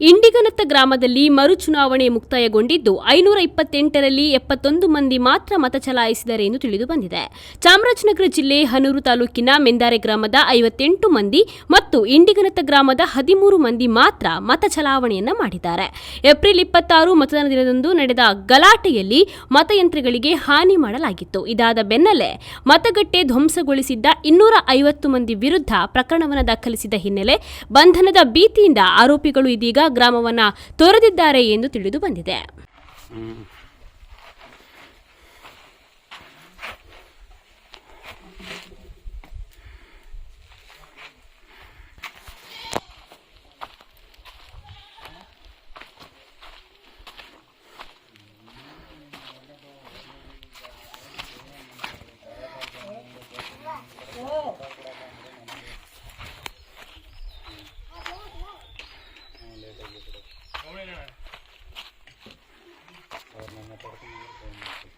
ಇಂಡಿಗನತ್ತ ಗ್ರಾಮದಲ್ಲಿ ಮರು ಚುನಾವಣೆ ಮುಕ್ತಾಯಗೊಂಡಿದ್ದು ಐನೂರ ಇಪ್ಪತ್ತೆಂಟರಲ್ಲಿ ಎಪ್ಪತ್ತೊಂದು ಮಂದಿ ಮಾತ್ರ ಮತ ಚಲಾಯಿಸಿದರೆ ಎಂದು ತಿಳಿದು ಬಂದಿದೆ. ಚಾಮರಾಜನಗರ ಜಿಲ್ಲೆ ಹನೂರು ತಾಲೂಕಿನ ಮೆಂದಾರೆ ಗ್ರಾಮದ ಐವತ್ತೆಂಟು ಮಂದಿ ಮತ್ತು ಇಂಡಿಗನತ್ತ ಗ್ರಾಮದ ಹದಿಮೂರು ಮಂದಿ ಮಾತ್ರ ಮತ ಚಲಾವಣೆಯನ್ನ ಮಾಡಿದ್ದಾರೆ. ಏಪ್ರಿಲ್ ಇಪ್ಪತ್ತಾರು ಮತದಾನ ದಿನದಂದು ನಡೆದ ಗಲಾಟೆಯಲ್ಲಿ ಮತಯಂತ್ರಗಳಿಗೆ ಹಾನಿ ಮಾಡಲಾಗಿತ್ತು. ಇದಾದ ಬೆನ್ನಲ್ಲೇ ಮತಗಟ್ಟೆ ಧ್ವಂಸಗೊಳಿಸಿದ್ದ ಇನ್ನೂರ ಐವತ್ತು ಮಂದಿ ವಿರುದ್ಧ ಪ್ರಕರಣವನ್ನು ದಾಖಲಿಸಿದ ಹಿನ್ನೆಲೆ ಬಂಧನದ ಭೀತಿಯಿಂದ ಆರೋಪಿಗಳು ಇದೀಗ ಗ್ರಾಮವನ್ನ ತೊರೆದಿದ್ದಾರೆ ಎಂದು ತಿಳಿದು ಬಂದಿದೆ. por ti en el